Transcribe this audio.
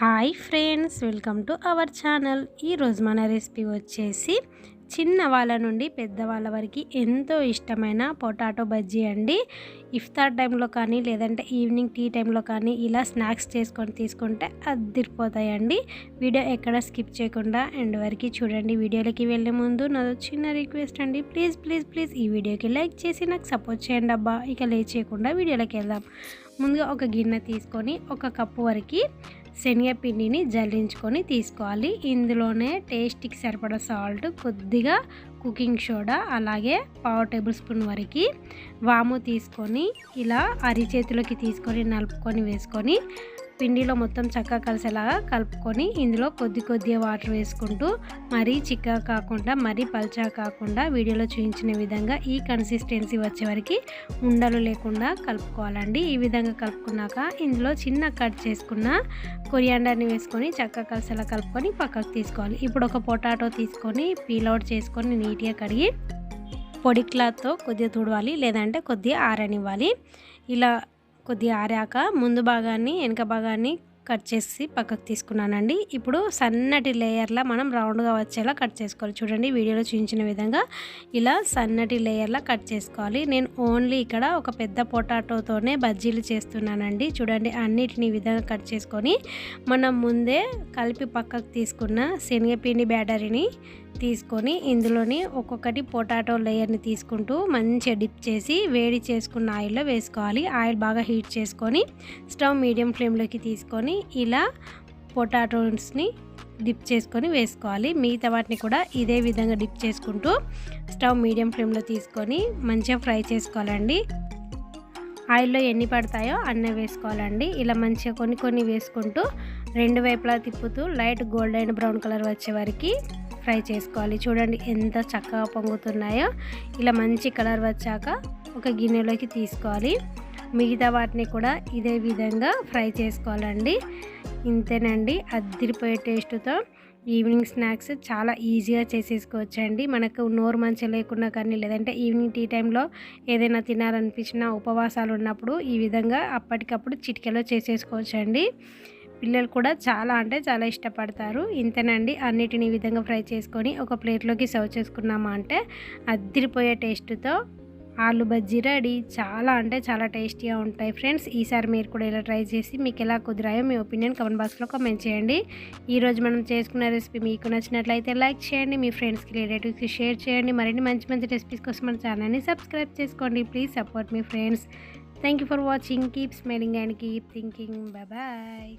Hi friends welcome to our channel. ఈరోజు మన recipe వచ్చేసి చిన్న వాళ్ళ నుండి పెద్దవాళ్ళ వరకు ఎంతో ఇష్టమైన పొటాటో బజ్జీ అండి. ఇఫ్తార్ టైంలో కానీ లేదంటే ఈవినింగ్ టీ టైంలో కానీ ఇలా స్నాక్స్ చేసుకొని తీసుకుంటే అదిరిపోతాయండి. వీడియో ఎక్కడ స్కిప్ చేయకుండా ఎండ్ వరకు చూడండి. వీడియోలకి వెళ్ళే ముందు నాదో చిన్న రిక్వెస్ట్ అండి. ప్లీజ్ ప్లీజ్ ప్లీజ్ ఈ వీడియోకి లైక్ చేసి నాకు సపోర్ట్ చేయండి అబ్బా. ఇక లేట్ చేయకుండా వీడియోలోకి వెళ్దాం. ముందుగా ఒక గిన్నె తీసుకొని ఒక కప్పు వరకు శనగపిండిని జల్లించుకొని తీసుకోవాలి. ఇందులోనే టేస్ట్కి సరిపడా సాల్ట్ కొద్దిగా కుకింగ్ సోడా అలాగే పావు టేబుల్ స్పూన్ వరకు వాము తీసుకొని ఇలా అరిచేతిలోకి తీసుకొని నలుపుకొని వేసుకొని పిండిలో మొత్తం చక్కగా కలిసేలాగా కలుపుకొని ఇందులో కొద్ది కొద్దిగా వాటర్ వేసుకుంటూ మరీ చిక్కగా కాకుండా మరీ పల్చా కాకుండా వీడియోలో చూపించిన విధంగా ఈ కన్సిస్టెన్సీ వచ్చే వరకు ఉండలు లేకుండా కలుపుకోవాలండి. ఈ విధంగా కలుపుకున్నాక ఇందులో చిన్న కట్ చేసుకున్న కొరియాండర్ని వేసుకొని చక్కగా కలిసేలా కలుపుకొని పక్కకు తీసుకోవాలి. ఇప్పుడు ఒక పొటాటో తీసుకొని పీలౌట్ చేసుకొని నీట్గా కడిగి పొడి క్లాత్తో కొద్దిగా తుడవాలి లేదంటే కొద్దిగా ఆరనివ్వాలి. ఇలా కొద్దిగా ఆరాక ముందు భాగాన్ని వెనక భాగాన్ని కట్ చేసి పక్కకు తీసుకున్నానండి. ఇప్పుడు సన్నటి లేయర్లా మనం రౌండ్గా వచ్చేలా కట్ చేసుకోవాలి. చూడండి వీడియోలో చూపించిన విధంగా ఇలా సన్నటి లేయర్లా కట్ చేసుకోవాలి. నేను ఓన్లీ ఇక్కడ ఒక పెద్ద పొటాటోతోనే బజ్జీలు చేస్తున్నానండి. చూడండి అన్నిటిని విధంగా కట్ చేసుకొని మనం ముందే కలిపి పక్కకు తీసుకున్న శనగపిండి బ్యాటరీని తీసుకొని ఇందులోని ఒక్కొక్కటి పొటాటో లేయర్ని తీసుకుంటూ మంచిగా డిప్ చేసి వేడి చేసుకున్న ఆయిల్లో వేసుకోవాలి. ఆయిల్ బాగా హీట్ చేసుకొని స్టవ్ మీడియం ఫ్లేమ్లోకి తీసుకొని ఇలా పొటాటోస్ని డిప్ చేసుకొని వేసుకోవాలి. మిగతా వాటిని కూడా ఇదే విధంగా డిప్ చేసుకుంటూ స్టవ్ మీడియం ఫ్లేమ్లో తీసుకొని మంచిగా ఫ్రై చేసుకోవాలండి. ఆయిల్లో ఎన్ని పడతాయో అన్నీ వేసుకోవాలండి. ఇలా మంచిగా కొన్ని కొన్ని వేసుకుంటూ రెండు వైపులా తిప్పుతూ లైట్ గోల్డెన్ బ్రౌన్ కలర్ వచ్చే వరకు ఫ్రై చేసుకోవాలి. చూడండి ఎంత చక్కగా పొంగుతున్నాయో. ఇలా మంచి కలర్ వచ్చాక ఒక గిన్నెలోకి తీసుకోవాలి. మిగతా వాటిని కూడా ఇదే విధంగా ఫ్రై చేసుకోవాలండి. ఇంతేనండి. అద్దిరిపోయే టేస్ట్తో ఈవినింగ్ స్నాక్స్ చాలా ఈజీగా చేసేసుకోవచ్చండి. మనకు నోరు మంచిగా లేకున్నా కానీ లేదంటే ఈవినింగ్ టీ టైంలో ఏదైనా తినాలనిపించిన ఉపవాసాలు ఉన్నప్పుడు ఈ విధంగా అప్పటికప్పుడు చిటికెలో చేసేసుకోవచ్చండి. పిల్లలు కూడా చాలా అంటే చాలా ఇష్టపడతారు. ఇంతేనండి అన్నిటిని ఈ విధంగా ఫ్రై చేసుకొని ఒక ప్లేట్లోకి సర్వ్ చేసుకున్నామా అంటే అద్దిరిపోయే టేస్ట్తో ఆలు బజ్జీ రెడీ. చాలా అంటే చాలా టేస్టీగా ఉంటాయి ఫ్రెండ్స్. ఈసారి మీరు కూడా ఇలా ట్రై చేసి మీకు ఎలా కుదిరాయో మీ ఒపీనియన్ కమెంట్ బాక్స్లో కామెంట్ చేయండి. ఈరోజు మనం చేసుకున్న రెసిపీ మీకు నచ్చినట్లయితే లైక్ చేయండి మీ ఫ్రెండ్స్కి రిలేటివ్స్కి షేర్ చేయండి. మరిన్ని మంచి మంచి రెసిపీస్ కోసం మన ఛానల్ని సబ్స్క్రైబ్ చేసుకోండి. Please support me friends. Thank you for watching. Keep smiling and keep thinking. Bye.